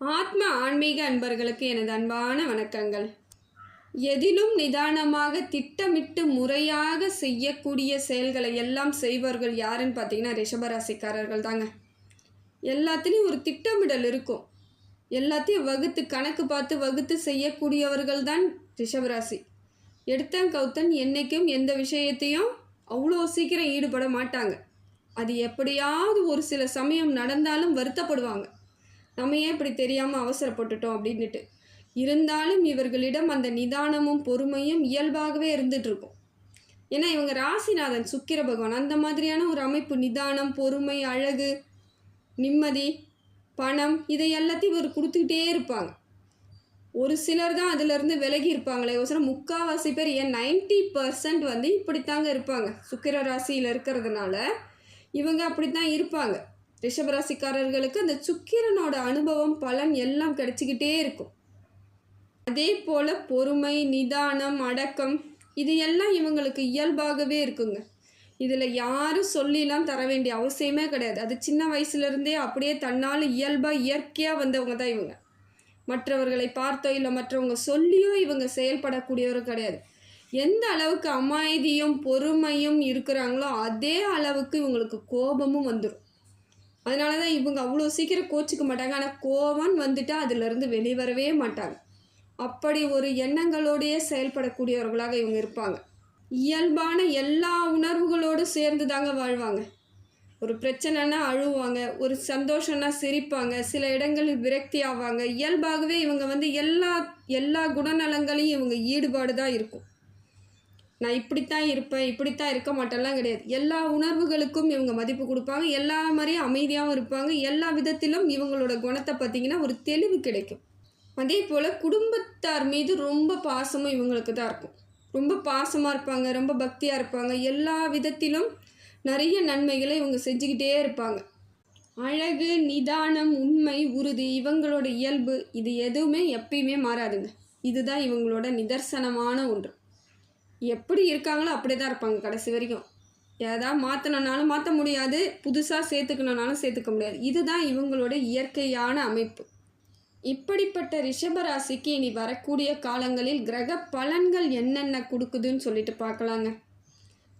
ஆத்ம ஆன்மீக அன்பர்களுக்கு எனது அன்பான வணக்கங்கள். எதிலும் நிதானமாக திட்டமிட்டு முறையாக செய்யக்கூடிய செயல்களை எல்லாம் செய்பவர்கள் யாருன்னு பார்த்தீங்கன்னா ரிஷபராசிக்காரர்கள் தாங்க. எல்லாத்துலேயும் ஒரு திட்டமிடல் இருக்கும். எல்லாத்தையும் வகுத்து கணக்கு பார்த்து வகுத்து செய்யக்கூடியவர்கள் தான் ரிஷபராசி. எடுத்தன் கௌத்தன் என்றைக்கும் எந்த விஷயத்தையும் அவ்வளோ சீக்கிரம் ஈடுபட மாட்டாங்க. அது எப்படியாவது ஒரு சில சமயம் நடந்தாலும் வருத்தப்படுவாங்க. நம்ம ஏன் இப்படி தெரியாமல் அவசரப்பட்டுட்டோம் அப்படின்னுட்டு. இருந்தாலும் இவர்களிடம் அந்த நிதானமும் பொறுமையும் இயல்பாகவே இருந்துகிட்ருக்கும் ஏன்னா இவங்க ராசிநாதன் சுக்கிர பகவான் அந்த மாதிரியான ஒரு அமைப்பு நிதானம் பொறுமை அழகு நிம்மதி பணம் இதை எல்லாத்தையும் இவர் கொடுத்துக்கிட்டே இருப்பாங்க. ஒரு சிலர் தான் அதிலிருந்து விலகி இருப்பாங்களே ஒரு முக்கால்வாசி பேர் ஏன் நைன்டி பர்சன்ட் வந்து இப்படித்தாங்க இருப்பாங்க. சுக்கிர ராசியில் இருக்கிறதுனால இவங்க அப்படி தான் இருப்பாங்க. ரிஷபராசிக்காரர்களுக்கு அந்த சுக்கிரனோட அனுபவம் பலன் எல்லாம் கிடைச்சிக்கிட்டே இருக்கும். அதே போல் பொறுமை நிதானம் அடக்கம் இது எல்லாம் இவங்களுக்கு இயல்பாகவே இருக்குங்க. இதில் யாரும் சொல்லிலாம் தர வேண்டிய அவசியமே கிடையாது. அது சின்ன வயசுலேருந்தே அப்படியே தன்னால் இயல்பாக இயற்கையாக வந்தவங்க தான் இவங்க. மற்றவர்களை பார்த்தோ இல்லை மற்றவங்க சொல்லியோ இவங்க செயல்படக்கூடியவரும் கிடையாது. எந்த அளவுக்கு அமைதியும் பொறுமையும் இருக்கிறாங்களோ அதே அளவுக்கு இவங்களுக்கு கோபமும் வந்துடும் அதனால தான் இவங்க அவ்வளோ சீக்கிரம் கோச்சிக்க மாட்டாங்க. ஆனால் கோவன் வந்துட்டு அதிலிருந்து வெளிவரவே மாட்டாங்க. அப்படி ஒரு எண்ணங்களோடையே செயல்படக்கூடியவர்களாக இவங்க இருப்பாங்க. இயல்பான எல்லா உணர்வுகளோடு சேர்ந்து தாங்க வாழ்வாங்க. ஒரு பிரச்சனைனா அழுவாங்க ஒரு சந்தோஷம்னா சிரிப்பாங்க சில இடங்களில் விரக்தி ஆவாங்க இயல்பாகவே இவங்க வந்து எல்லா எல்லா குணநலங்களையும் இவங்க ஈடுபாடு தான் இருக்கும். நான் இப்படித்தான் இருப்பேன் இப்படித்தான் இருக்க மாட்டேன்லாம் கிடையாது. எல்லா உணர்வுகளுக்கும் இவங்க மதிப்பு கொடுப்பாங்க. எல்லா மாதிரியும் அமைதியாகவும் இருப்பாங்க. எல்லா விதத்திலும் இவங்களோட குணத்தை பார்த்திங்கன்னா ஒரு தெளிவு கிடைக்கும். அதே போல் குடும்பத்தார் மீது ரொம்ப பாசமும் இவங்களுக்கு தான் இருக்கும். ரொம்ப பாசமாக இருப்பாங்க ரொம்ப பக்தியாக இருப்பாங்க. எல்லா விதத்திலும் நிறைய நன்மைகளை இவங்க செஞ்சுக்கிட்டே இருப்பாங்க. அழகு நிதானம் உண்மை உறுதி இவங்களோட இயல்பு இது எதுவுமே எப்பயுமே மாறாதுங்க. இதுதான் இவங்களோட நிதர்சனமான ஒன்று. எப்படி இருக்காங்களோ அப்படியே தான் இருப்பாங்க கடைசி வரைக்கும். ஏதாவது மாற்றணுன்னாலும் மாற்ற முடியாது புதுசாக சேர்த்துக்கணுன்னாலும் சேர்த்துக்க முடியாது. இதுதான் இவங்களோட இயற்கையான அமைப்பு. இப்படிப்பட்ட ரிஷபராசிக்கு இனி வரக்கூடிய காலங்களில் கிரக பலன்கள் என்னென்ன கொடுக்குதுன்னு சொல்லிட்டு பார்க்கலாங்க.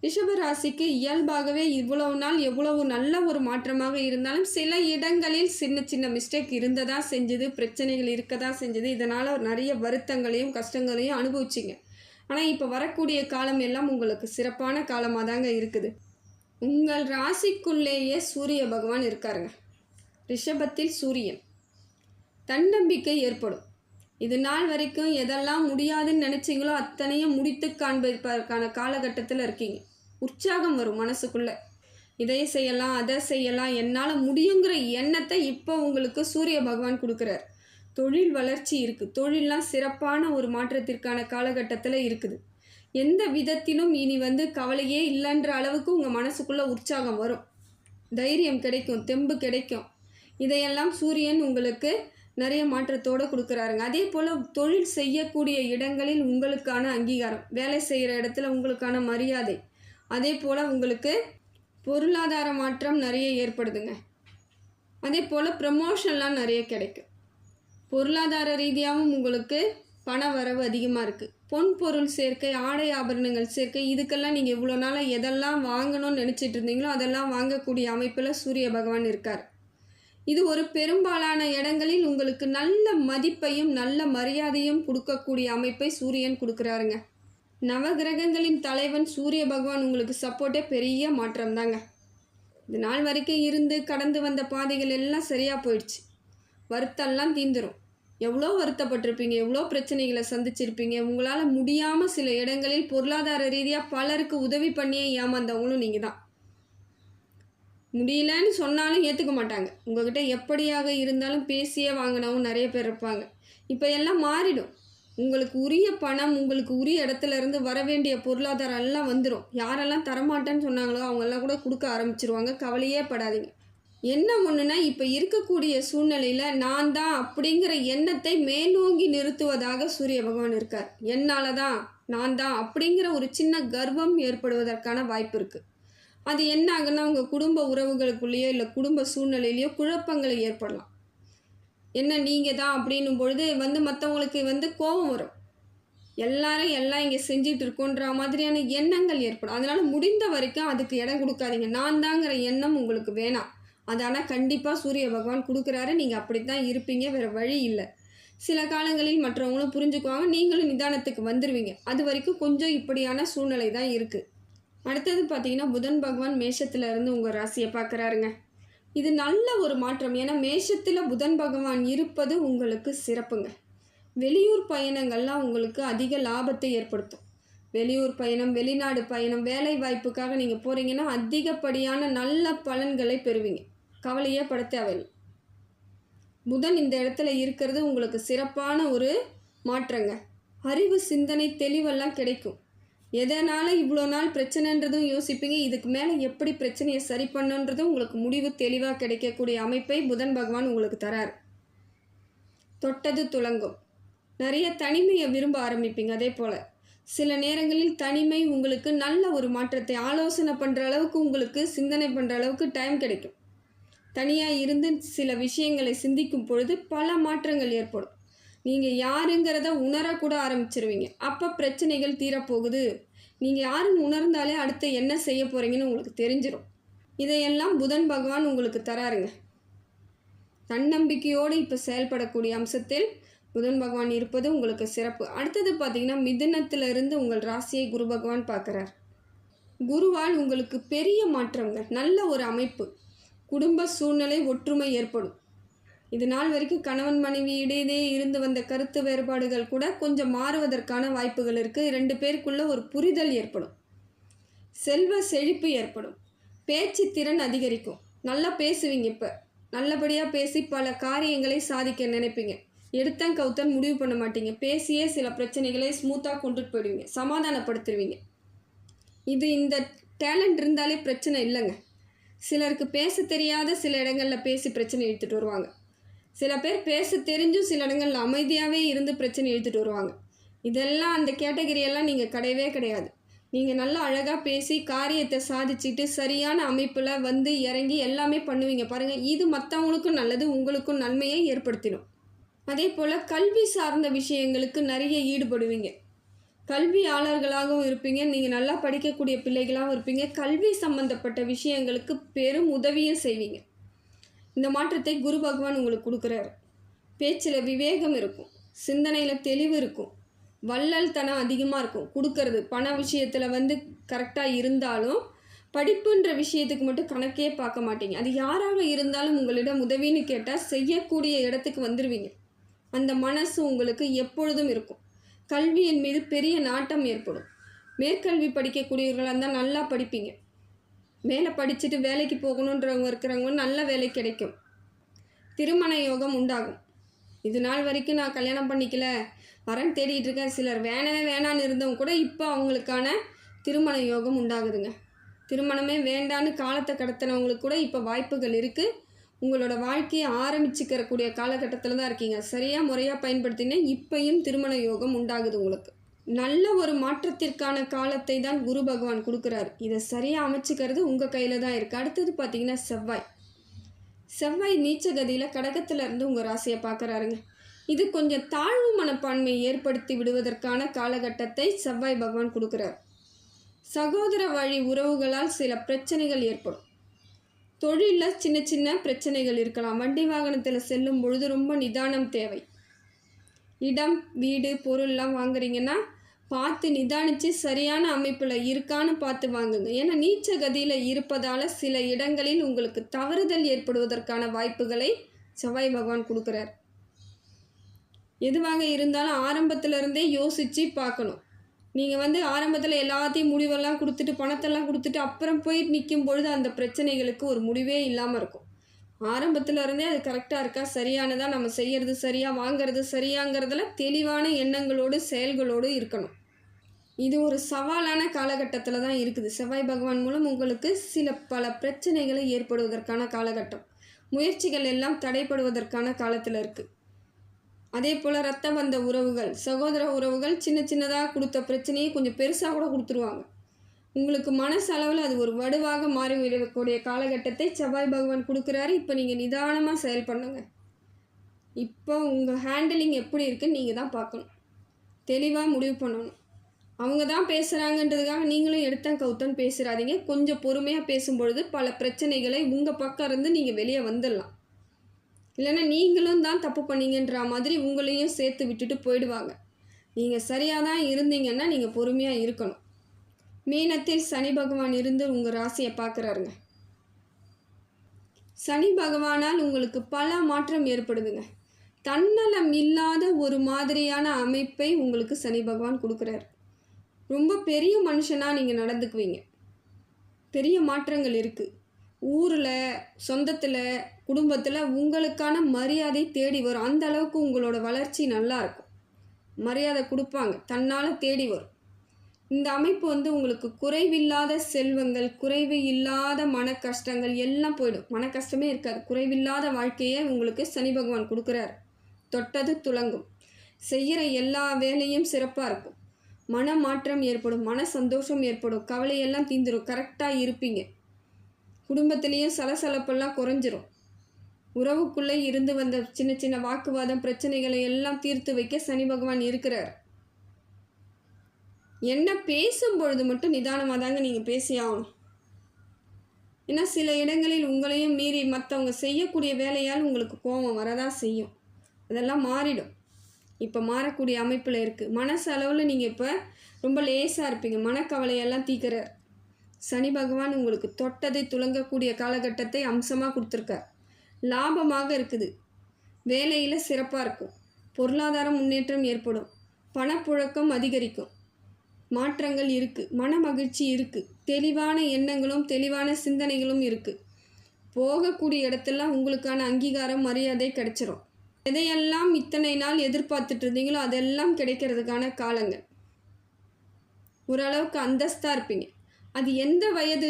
ரிஷபராசிக்கு இயல்பாகவே இவ்வளவு நாள் எவ்வளவு நல்ல ஒரு மாற்றமாக இருந்தாலும் சில இடங்களில் சின்ன சின்ன மிஸ்டேக் இருந்ததா செஞ்சது பிரச்சனைகள் இருக்கதா செஞ்சது இதனால் நிறைய வருத்தங்களையும் கஷ்டங்களையும் அனுபவிச்சிங்க. ஆனால் இப்போ வரக்கூடிய காலம் எல்லாம் உங்களுக்கு சிறப்பான காலமாக தாங்க இருக்குது. உங்கள் ராசிக்குள்ளேயே சூரிய பகவான் இருக்காருங்க. ரிஷபத்தில் சூரியன். தன்னம்பிக்கை ஏற்படும். இது நாள் வரைக்கும் எதெல்லாம் முடியாதுன்னு நினச்சிங்களோ அத்தனையும் முடித்து காண்பதற்கான காலகட்டத்தில் இருக்கீங்க. உற்சாகம் வரும் மனசுக்குள்ளே. இதை செய்யலாம் அதை செய்யலாம் என்னால் முடியுங்கிற எண்ணத்தை இப்போ உங்களுக்கு சூரிய பகவான் கொடுக்குறார். தொழில் வளர்ச்சி இருக்குது தொழிலெலாம் சிறப்பான ஒரு மாற்றத்திற்கான காலகட்டத்தில் இருக்குது. எந்த விதத்திலும் இனி வந்து கவலையே இல்லைன்ற அளவுக்கு உங்கள் மனசுக்குள்ளே உற்சாகம் வரும். தைரியம் கிடைக்கும் தெம்பு கிடைக்கும். இதையெல்லாம் சூரியன் உங்களுக்கு நிறைய மாற்றத்தோடு கொடுக்குறாருங்க. அதே போல் தொழில் செய்யக்கூடிய இடங்களில் உங்களுக்கான அங்கீகாரம் வேலை செய்கிற இடத்துல உங்களுக்கான மரியாதை அதே போல் உங்களுக்கு பொருளாதார மாற்றம் நிறைய ஏற்படுதுங்க. அதே போல் ப்ரமோஷன்லாம் நிறைய கிடைக்கும். பொருளாதார ரீதியாகவும் உங்களுக்கு பண வரவு அதிகமாக இருக்குது பொன் பொருள் சேர்க்கை ஆடை ஆபரணங்கள் சேர்க்கை இதுக்கெல்லாம் நீங்கள் இவ்வளோ நாளாக எதெல்லாம் வாங்கணும்னு நினச்சிட்டு இருந்தீங்களோ அதெல்லாம் வாங்கக்கூடிய அமைப்பில் சூரிய பகவான் இருக்கார். இது ஒரு பெரும்பாலான இடங்களில் உங்களுக்கு நல்ல மதிப்பையும் நல்ல மரியாதையும் கொடுக்கக்கூடிய அமைப்பை சூரியன் கொடுக்குறாருங்க. நவகிரகங்களின் தலைவன் சூரிய பகவான் உங்களுக்கு சப்போர்ட்டே பெரிய மாற்றம் தாங்க இது நாள் வரைக்கும் இருந்து கடந்து வந்த பாதைகள் எல்லாம் சரியாக போயிடுச்சு. வருத்தம்லாம் தீந்துடும் எவ்வளோ வருத்தப்பட்டிருப்பீங்க எவ்வளோ பிரச்சனைகளை சந்திச்சிருப்பீங்க உங்களால் முடியாமல் சில இடங்களில் பொருளாதார ரீதியாக பலருக்கு உதவி பண்ணியே ஏமாந்தவங்களும் நீங்கள் தான். முடியலன்னு சொன்னாலும் ஏற்றுக்க மாட்டாங்க. உங்ககிட்ட எப்படியாக இருந்தாலும் பேசியே வாங்கினவங்க நிறைய பேர் இருப்பாங்க. இப்போ எல்லாம் மாறிடும். உங்களுக்கு உரிய பணம் உங்களுக்கு உரிய இடத்துல இருந்து வர வேண்டிய பொருளாதாரம் எல்லாம் வந்துடும் யாரெல்லாம் தரமாட்டேன்னு சொன்னாங்களோ அவங்கெல்லாம் கூட கொடுக்க ஆரம்பிச்சிருவாங்க. கவலையே படாதீங்க. என்ன ஒன்றுனா இப்போ இருக்கக்கூடிய சூழ்நிலையில் நான் தான் அப்படிங்கிற எண்ணத்தை மேலோங்கி நிறுத்துவதாக சூரிய பகவான் இருக்கார். என்னால் தான் நான் தான் அப்படிங்கிற ஒரு சின்ன கர்வம் ஏற்படுவதற்கான வாய்ப்பு இருக்குது அது என்ன ஆகுன்னா உங்கள் குடும்ப உறவுகளுக்குள்ளேயோ இல்லை குடும்ப சூழ்நிலையிலையோ குழப்பங்களை ஏற்படலாம். என்ன நீங்கள் தான் அப்படின்னும் பொழுது வந்து மற்றவங்களுக்கு வந்து கோபம் வரும். எல்லாரும் எல்லாம் இங்கே செஞ்சிட்டு இருக்கோன்ற மாதிரியான எண்ணங்கள் ஏற்படும். அதனால் முடிந்த வரைக்கும் அதுக்கு இடம் கொடுக்காதீங்க. நான் தாங்கிற எண்ணம் உங்களுக்கு வேணாம். அது ஆனால் கண்டிப்பாக சூரிய பகவான் கொடுக்குறாரு. நீங்கள் அப்படி தான் இருப்பீங்க. வேறு வழி இல்லை. சில காலங்களில் மற்றவங்களும் புரிஞ்சுக்குவாங்க. நீங்களும் நிதானத்துக்கு வந்துடுவீங்க அது வரைக்கும் கொஞ்சம் இப்படியான சூழ்நிலை தான் இருக்குது அடுத்தது பார்த்தீங்கன்னா புதன் பகவான் மேஷத்தில் இருந்து உங்கள் ராசியை பார்க்குறாருங்க இது நல்ல ஒரு மாற்றம். ஏன்னா மேஷத்தில் புதன் பகவான் இருப்பது உங்களுக்கு சிறப்புங்க. வெளியூர் பயணங்கள்லாம் உங்களுக்கு அதிக லாபத்தை ஏற்படுத்தும். வெளியூர் பயணம் வெளிநாடு பயணம் வேலை வாய்ப்புக்காக நீங்கள் போகிறீங்கன்னா அதிகப்படியான நல்ல பலன்களை பெறுவீங்க. கவலையே பட தேவையில்லை புதன் இந்த இடத்துல இருக்கிறது உங்களுக்கு சிறப்பான ஒரு மாற்றங்க. அறிவு சிந்தனை தெளிவெல்லாம் கிடைக்கும். எதனால் இவ்வளோ நாள் பிரச்சனைன்றதும் யோசிப்பீங்க. இதுக்கு மேலே எப்படி பிரச்சனையை சரி பண்ணுன்றதும் உங்களுக்கு முடிவு தெளிவாக கிடைக்கக்கூடிய அமைப்பை புதன் பகவான் உங்களுக்கு தரார். தொட்டது துளங்கும். நிறைய தனிமையை விரும்ப ஆரம்பிப்பீங்க அதே போல். சில நேரங்களில் தனிமை உங்களுக்கு நல்ல ஒரு மாற்றத்தை ஆலோசனை பண்ணுற அளவுக்கு உங்களுக்கு சிந்தனை பண்ணுற அளவுக்கு டைம் கிடைக்கும். தனியாக இருந்து சில விஷயங்களை சிந்திக்கும் பொழுது பல மாற்றங்கள் ஏற்படும். நீங்கள் யாருங்கிறத உணரக்கூட ஆரம்பிச்சிருவீங்க. அப்போ பிரச்சனைகள் தீரப்போகுது. நீங்கள் யாருன்னு உணர்ந்தாலே அடுத்து என்ன செய்ய போகிறீங்கன்னு உங்களுக்கு தெரிஞ்சிடும் இதையெல்லாம் புதன் பகவான் உங்களுக்கு தராருங்க. தன்னம்பிக்கையோடு இப்போ செயல்படக்கூடிய அம்சத்தில் புதன் பகவான் இருப்பது உங்களுக்கு சிறப்பு. அடுத்தது பார்த்தீங்கன்னா மிதுனத்துல இருந்து உங்கள் ராசியை குரு பகவான் பார்க்குறார் குருவால் உங்களுக்கு பெரிய மாற்றங்கள் நல்ல ஒரு அமைப்பு. குடும்ப சூழ்நிலை ஒற்றுமை ஏற்படும். இது நாள் வரைக்கும் கணவன் மனைவி இடையே இருந்து வந்த கருத்து வேறுபாடுகள் கூட கொஞ்சம் மாறுவதற்கான வாய்ப்புகள் இருக்குது ரெண்டு பேருக்குள்ள ஒரு புரிதல் ஏற்படும். செல்வ செழிப்பு ஏற்படும். பேச்சு திறன் அதிகரிக்கும். நல்லா பேசுவீங்க இப்போ. நல்லபடியாக பேசி பல காரியங்களை சாதிக்க நினைப்பீங்க. எடுத்தன் கவுத்தன் முடிவு பண்ண மாட்டீங்க. பேசியே சில பிரச்சனைகளை ஸ்மூத்தாக கொண்டுட்டு போயிடுவீங்க. சமாதானப்படுத்திடுவீங்க இது இந்த டேலண்ட் இருந்தாலே பிரச்சனை இல்லைங்க. சிலருக்கு பேச தெரியாத சில இடங்களில் பேசி பிரச்சனை இழுத்துட்டு வருவாங்க. சில பேர் பேச தெரிஞ்சும் சில இடங்களில் அமைதியாகவே இருந்து பிரச்சனை இழுத்துட்டு வருவாங்க. இதெல்லாம் அந்த கேட்டகரியெல்லாம் நீங்கள் கிடையவே கிடையாது. நீங்கள் நல்லா அழகாக பேசி காரியத்தை சாதிச்சுட்டு சரியான அமைப்பில் வந்து இறங்கி எல்லாமே பண்ணுவீங்க. பாருங்கள் இது மற்றவங்களுக்கும் நல்லது உங்களுக்கும் நன்மையை ஏற்படுத்திடும். அதே போல் கல்வி சார்ந்த விஷயங்களுக்கு நிறைய ஈடுபடுவீங்க. கல்வியாளர்களாகவும் இருப்பீங்க. நீங்கள் நல்லா படிக்கக்கூடிய பிள்ளைகளாகவும் இருப்பீங்க. கல்வி சம்பந்தப்பட்ட விஷயங்களுக்கு பெரும் உதவியும் செய்வீங்க. இந்த மாற்றத்தை குரு பகவான் உங்களுக்கு கொடுக்குறாரு. பேச்சில் விவேகம் இருக்கும். சிந்தனையில் தெளிவு இருக்கும். வள்ளல் தனம் அதிகமாக இருக்கும். கொடுக்கறது பண விஷயத்தில் வந்து கரெக்டாக இருந்தாலும் படிப்புன்ற விஷயத்துக்கு மட்டும் கணக்கே பார்க்க மாட்டீங்க. அது யாராக இருந்தாலும் உங்களிடம் உதவின்னு கேட்டால் செய்யக்கூடிய இடத்துக்கு வந்துடுவீங்க அந்த மனசு உங்களுக்கு எப்பொழுதும் இருக்கும். கல்வியின் மீது பெரிய நாட்டம் ஏற்படும். மேற்கல்வி படிக்கக்கூடியவர்களாக இருந்தால் நல்லா படிப்பீங்க. மேலே படிச்சுட்டு வேலைக்கு போகணுன்றவங்க இருக்கிறவங்க நல்ல வேலை கிடைக்கும். திருமண யோகம் உண்டாகும். இது நாள் வரைக்கும் நான் கல்யாணம் பண்ணிக்கல. வரன் தேடிட்டு இருக்கேன் சிலர் வேணவே வேணான்னு இருந்தவங்க கூட இப்போ அவங்களுக்கான திருமண யோகம் உண்டாகுதுங்க. திருமணமே வேண்டான்னு காலத்தை கடத்தினவங்களுக்கு கூட இப்போ வாய்ப்புகள் இருக்குது உங்களோட வாழ்க்கையை ஆரம்பிச்சுக்கிறக்கூடிய காலகட்டத்தில் தான் இருக்கீங்க. சரியாக முறையாக பயன்படுத்தினா இப்பையும் திருமண யோகம் உண்டாகுது உங்களுக்கு. நல்ல ஒரு மாற்றத்திற்கான காலத்தை தான் குரு பகவான் கொடுக்குறாரு. இதை சரியாக அமைச்சிக்கிறது உங்கள் கையில் தான் இருக்குது அடுத்தது பார்த்தீங்கன்னா செவ்வாய். செவ்வாய் நீச்சகதியில் கடகத்தில் இருந்து உங்கள் ராசியை பார்க்குறாருங்க இது கொஞ்சம் தாழ்வு மனப்பான்மையை ஏற்படுத்தி விடுவதற்கான காலகட்டத்தை செவ்வாய் பகவான் கொடுக்குறார். சகோதர வழி உறவுகளால் சில பிரச்சனைகள் ஏற்படும். தொழிலில் சின்ன சின்ன பிரச்சனைகள் இருக்கலாம். வண்டி வாகனத்தில் செல்லும் பொழுது ரொம்ப நிதானம் தேவை. இடம் வீடு பொருள்லாம் வாங்குறீங்கன்னா பார்த்து நிதானித்து சரியான அமைப்பில் இருக்கான்னு பார்த்து வாங்குங்க. ஏன்னா நீச்ச கதியில் இருப்பதால் சில இடங்களில் உங்களுக்கு தவறுதல் ஏற்படுவதற்கான வாய்ப்புகளை செவ்வாய் பகவான் கொடுக்குறார். எதுவாக இருந்தாலும் ஆரம்பத்திலிருந்தே யோசித்து பார்க்கணும். நீங்கள் வந்து ஆரம்பத்தில் எல்லாத்தையும் முடிவெல்லாம் கொடுத்துட்டு பணத்தெல்லாம் கொடுத்துட்டு அப்புறம் போய் நிற்கும் பொழுது அந்த பிரச்சனைகளுக்கு ஒரு முடிவே இல்லாமல் இருக்கும். ஆரம்பத்தில் இருந்தே அது கரெக்டாக இருக்கா? சரியானதாக நம்ம செய்கிறது சரியாக வாங்குறது சரியாங்கிறதுல தெளிவான எண்ணங்களோடு செயல்களோடு இருக்கணும். இது ஒரு சவாலான காலகட்டத்தில் தான் இருக்குது. செவ்வாய் பகவான் மூலம் உங்களுக்கு சில பல பிரச்சனைகளை ஏற்படுவதற்கான காலகட்டம். முயற்சிகள் எல்லாம் தடைப்படுவதற்கான காலத்தில் இருக்குது அதே போல் ரத்த வந்த உறவுகள் சகோதர உறவுகள் சின்ன சின்னதாக கொடுத்த பிரச்சனையை கொஞ்சம் பெருசாக கூட கொடுத்துருவாங்க. உங்களுக்கு மனசளவில் அது ஒரு வடுவாக மாறிவிடக்கூடிய காலகட்டத்தை செவ்வாய் பகவான் கொடுக்குறாரு. இப்போ நீங்கள் நிதானமாக செயல் பண்ணுங்க. இப்போ உங்கள் ஹேண்டிலிங் எப்படி இருக்குன்னு நீங்கள் தான் பார்க்கணும். தெளிவாக முடிவு பண்ணணும். அவங்க தான் பேசுகிறாங்கன்றதுக்காக நீங்களும் எடுத்தன் கவுத்தன் பேசுகிறாதீங்க கொஞ்சம் பொறுமையாக பேசும்பொழுது பல பிரச்சனைகளை உங்கள் பக்கம் இருந்து நீங்கள் வெளியே வந்துடலாம். இல்லைன்னா நீங்களும் தான் தப்பு பண்ணீங்கன்ற மாதிரி உங்களையும் சேர்த்து விட்டுட்டு போயிடுவாங்க. நீங்கள் சரியாக தான் இருந்தீங்கன்னா நீங்கள் பொறுமையாக இருக்கணும். மீனத்தில் சனி பகவான் இருந்து உங்கள் ராசியை பார்க்குறாருங்க சனி பகவானால் உங்களுக்கு பல மாற்றம் ஏற்படுதுங்க. தன்னலம் இல்லாத ஒரு மாதிரியான அமைப்பை உங்களுக்கு சனி பகவான் கொடுக்குறாரு. ரொம்ப பெரிய மனுஷனாக நீங்கள் நடந்துக்குவீங்க. பெரிய மாற்றங்கள் இருக்குது ஊரில் சொந்தத்தில் குடும்பத்தில் உங்களுக்கான மரியாதை தேடி வரும். அந்த அளவுக்கு உங்களோட வளர்ச்சி நல்லாயிருக்கும் மரியாதை கொடுப்பாங்க. தன்னால் தேடி வரும். இந்த அமைப்பு வந்து உங்களுக்கு குறைவில்லாத செல்வங்கள் குறைவு இல்லாத மன கஷ்டங்கள் எல்லாம் போயிடும். மன கஷ்டமே இருக்காது. குறைவில்லாத வாழ்க்கையை உங்களுக்கு சனி பகவான் கொடுக்குறாரு. தொட்டது துலங்கும். செய்கிற எல்லா வேலையும் சிறப்பாக இருக்கும். மன மாற்றம் ஏற்படும். மன சந்தோஷம் ஏற்படும். கவலையெல்லாம் தீந்துடும் கரெக்டாக இருப்பீங்க. குடும்பத்திலையும் சலசலப்பெல்லாம் குறைஞ்சிரும். உறவுக்குள்ளே இருந்து வந்த சின்ன சின்ன வாக்குவாதம் பிரச்சனைகளை எல்லாம் தீர்த்து வைக்க சனி பகவான் இருக்கிறார். என்ன பேசும்பொழுது மட்டும் நிதானமாக தாங்க நீங்கள் பேசி ஆகணும். ஏன்னா சில இடங்களில் உங்களையும் மீறி மற்றவங்க செய்யக்கூடிய வேலையால் உங்களுக்கு கோபம் வரதான் செய்யும். அதெல்லாம் மாறிடும். இப்போ மாறக்கூடிய அமைப்பில் இருக்குது மனசு அளவில் நீங்கள் இப்போ ரொம்ப லேசாக இருப்பீங்க. மனக்கவலையெல்லாம் தீக்கிறார் சனி பகவான் உங்களுக்கு தொட்டதை துலங்கக்கூடிய காலகட்டத்தை அம்சமாக கொடுத்துருக்கார். லாபமாக இருக்குது. வேலையில் சிறப்பாக இருக்கும். பொருளாதார முன்னேற்றம் ஏற்படும். பணப்புழக்கம் அதிகரிக்கும். மாற்றங்கள் இருக்குது மன மகிழ்ச்சி இருக்குது தெளிவான எண்ணங்களும் தெளிவான சிந்தனைகளும் இருக்குது போகக்கூடிய இடத்துல உங்களுக்கான அங்கீகாரம் மரியாதை கிடைச்சிரும். எதையெல்லாம் இத்தனை நாள் எதிர்பார்த்துட்டு இருந்தீங்களோ அதெல்லாம் கிடைக்கிறதுக்கான காலங்கள். ஓரளவுக்கு அந்தஸ்தாக இருப்பீங்க. அது எந்த வயது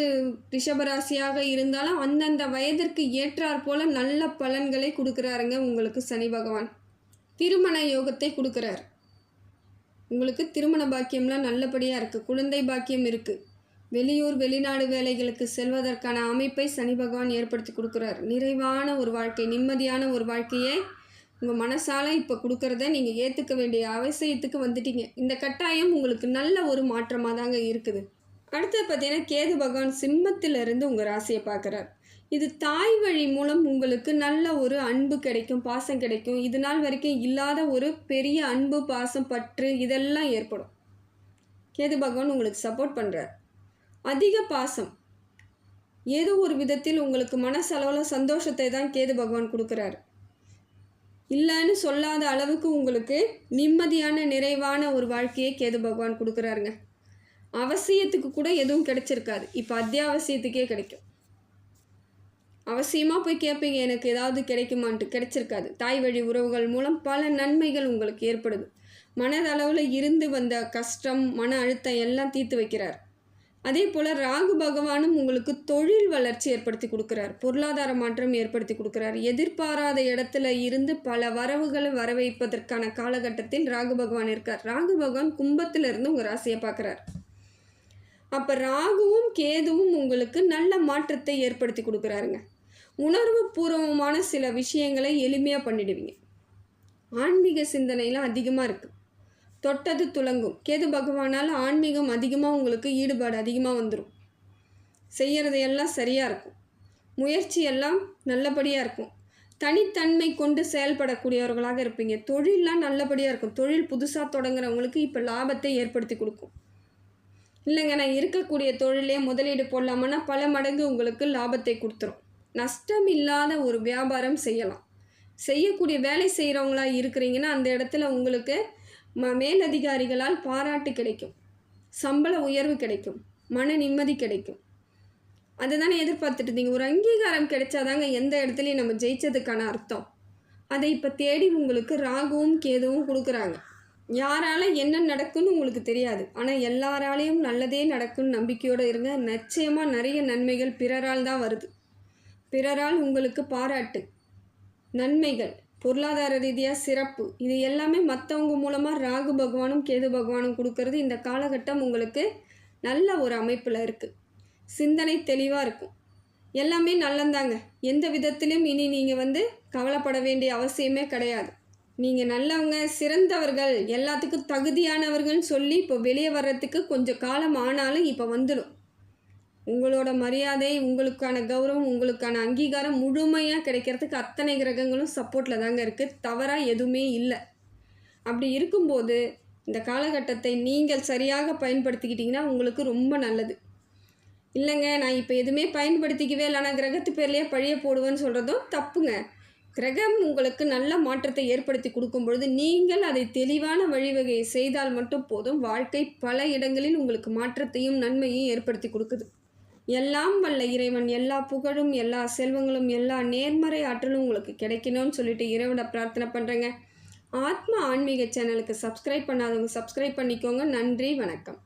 ரிஷபராசியாக இருந்தாலும் அந்தந்த வயதிற்கு ஏற்றாற் போல நல்ல பலன்களை கொடுக்குறாருங்க உங்களுக்கு சனி பகவான். திருமண யோகத்தை கொடுக்குறார். உங்களுக்கு திருமண பாக்கியம்லாம் நல்லபடியாக இருக்குது குழந்தை பாக்கியம் இருக்குது வெளியூர் வெளிநாடு வேலைகளுக்கு செல்வதற்கான அமைப்பை சனி பகவான் ஏற்படுத்தி கொடுக்குறார். நிறைவான ஒரு வாழ்க்கை நிம்மதியான ஒரு வாழ்க்கையை உங்கள் மனசால் இப்போ கொடுக்குறத நீங்கள் ஏற்றுக்க வேண்டிய அவசியத்துக்கு வந்துட்டீங்க. இந்த கட்டாயம் உங்களுக்கு நல்ல ஒரு மாற்றமாக தாங்க இருக்குது. அடுத்தது பார்த்தீங்கன்னா கேது பகவான் சிம்மத்திலிருந்து உங்கள் ராசியை பார்க்குறார். இது தாய் வழி மூலம் உங்களுக்கு நல்ல ஒரு அன்பு கிடைக்கும் பாசம் கிடைக்கும். இது நாள் வரைக்கும் இல்லாத ஒரு பெரிய அன்பு பாசம் பற்று இதெல்லாம் ஏற்படும். கேது பகவான் உங்களுக்கு சப்போர்ட் பண்ணுறார் அதிக பாசம். ஏதோ ஒரு விதத்தில் உங்களுக்கு மனசளவில் சந்தோஷத்தை தான் கேது பகவான் கொடுக்குறாரு. இல்லைன்னு சொல்லாத அளவுக்கு உங்களுக்கு நிம்மதியான நிறைவான ஒரு வாழ்க்கையை கேது பகவான் கொடுக்குறாருங்க. அவசியத்துக்கு கூட எதுவும் கிடைச்சிருக்காது. இப்போ அத்தியாவசியத்துக்கே கிடைக்கும். அவசியமாக போய் கேட்பீங்க எனக்கு ஏதாவது கிடைக்குமான்ட்டு. கிடைச்சிருக்காது. தாய் வழி உறவுகள் மூலம் பல நன்மைகள் உங்களுக்கு ஏற்படுது. மனதளவில் இருந்து வந்த கஷ்டம் மன அழுத்தம் எல்லாம் தீர்த்து வைக்கிறார். அதே போல் ராகு பகவானும் உங்களுக்கு தொழில் வளர்ச்சி ஏற்படுத்தி கொடுக்குறார். பொருளாதார மாற்றம் ஏற்படுத்தி கொடுக்குறார். எதிர்பாராத இடத்துல இருந்து பல வரவுகளை வர வைப்பதற்கான காலகட்டத்தில் ராகு பகவான் இருக்கார். ராகு பகவான் கும்பத்திலிருந்து உங்கள் ராசியை பார்க்குறார். அப்போ ராகுவும் கேதுவும் உங்களுக்கு நல்ல மாற்றத்தை ஏற்படுத்தி கொடுக்குறாருங்க. உணர்வு பூர்வமான சில விஷயங்களை எளிமையாக பண்ணிடுவீங்க. ஆன்மீக சிந்தனைலாம் அதிகமாக இருக்குது தொட்டது துலங்கும். கேது பகவானால் ஆன்மீகம் அதிகமாக உங்களுக்கு ஈடுபாடு அதிகமாக வந்துடும் செய்கிறதையெல்லாம் சரியாக இருக்கும். முயற்சி எல்லாம் நல்லபடியாக இருக்கும். தனித்தன்மை கொண்டு செயல்படக்கூடியவர்களாக இருப்பீங்க. தொழிலெலாம் நல்லபடியாக இருக்கும். தொழில் புதுசாக தொடங்குறவங்களுக்கு இப்போ லாபத்தை ஏற்படுத்தி கொடுக்கும். இல்லைங்க நான் இருக்கக்கூடிய தொழிலே முதலீடு போடலாமன்னா பல மடங்கு உங்களுக்கு லாபத்தை கொடுத்துரும். நஷ்டம் இல்லாத ஒரு வியாபாரம் செய்யலாம். செய்யக்கூடிய வேலை செய்கிறவங்களா இருக்கிறீங்கன்னா அந்த இடத்துல உங்களுக்கு ம மேலதிகாரிகளால் பாராட்டு கிடைக்கும். சம்பள உயர்வு கிடைக்கும். மன நிம்மதி கிடைக்கும். அதை தானே எதிர்பார்த்துட்டு இருந்தீங்க. ஒரு அங்கீகாரம் கிடைச்சாதாங்க எந்த இடத்துலையும் நம்ம ஜெயிச்சதுக்கான அர்த்தம். அதை இப்போ தேடி உங்களுக்கு ராகுவும் கேதுவும் கொடுக்குறாங்க. யாரால என்ன நடக்குன்னு உங்களுக்கு தெரியாது. ஆனால் எல்லாராலையும் நல்லதே நடக்கும்னு நம்பிக்கையோடு இருங்க. நிச்சயமாக நிறைய நன்மைகள் பிறரால் தான் வருது. பிறரால் உங்களுக்கு பாராட்டு நன்மைகள் பொருளாதார ரீதியாக சிறப்பு. இது எல்லாமே மற்றவங்க மூலமாக ராகு பகவானும் கேது பகவானும் கொடுக்கறது இந்த காலகட்டம் உங்களுக்கு நல்ல ஒரு அமைப்பில் இருக்குது சிந்தனை தெளிவாக இருக்கும். எல்லாமே நல்லந்தாங்க. எந்த விதத்திலும் இனி நீங்கள் வந்து கவலைப்பட வேண்டிய அவசியமே கிடையாது. நீங்கள் நல்லவங்க சிறந்தவர்கள் எல்லாத்துக்கும் தகுதியானவர்கள்னு சொல்லி இப்போ வெளியே வர்றதுக்கு கொஞ்சம் காலம் ஆனாலும் இப்போ வந்துடும் உங்களோட மரியாதை உங்களுக்கான கௌரவம் உங்களுக்கான அங்கீகாரம் முழுமையாக கிடைக்கிறதுக்கு அத்தனை கிரகங்களும் சப்போர்ட்டில் தாங்க இருக்குது தவறாக எதுவுமே இல்லை. அப்படி இருக்கும்போது இந்த காலகட்டத்தை நீங்கள் சரியாக பயன்படுத்திக்கிட்டிங்கன்னா உங்களுக்கு ரொம்ப நல்லது. இல்லைங்க நான் இப்போ எதுவுமே பயன்படுத்திக்கவே இல்லை. ஆனால் கிரகத்து பேர்லேயே பழிய போடுவேன்னு சொல்கிறதும் தப்புங்க. கிரகம் உங்களுக்கு நல்ல மாற்றத்தை ஏற்படுத்தி கொடுக்கும் பொழுது நீங்கள் அதை தெளிவான வழிவகையை செய்தால் மட்டும் போதும். வாழ்க்கை பல இடங்களில் உங்களுக்கு மாற்றத்தையும் நன்மையும் ஏற்படுத்தி கொடுக்குது. எல்லாம் வல்ல இறைவன் எல்லா புகழும் எல்லா செல்வங்களும் எல்லா நேர்மறை ஆற்றலும் உங்களுக்கு கிடைக்கணும்னு சொல்லிட்டு இறைவனை பிரார்த்தனை பண்ணுறேங்க ஆத்மா ஆன்மீக சேனலுக்கு சப்ஸ்கிரைப் பண்ணாதவங்க சப்ஸ்கிரைப் பண்ணிக்கோங்க. நன்றி வணக்கம்.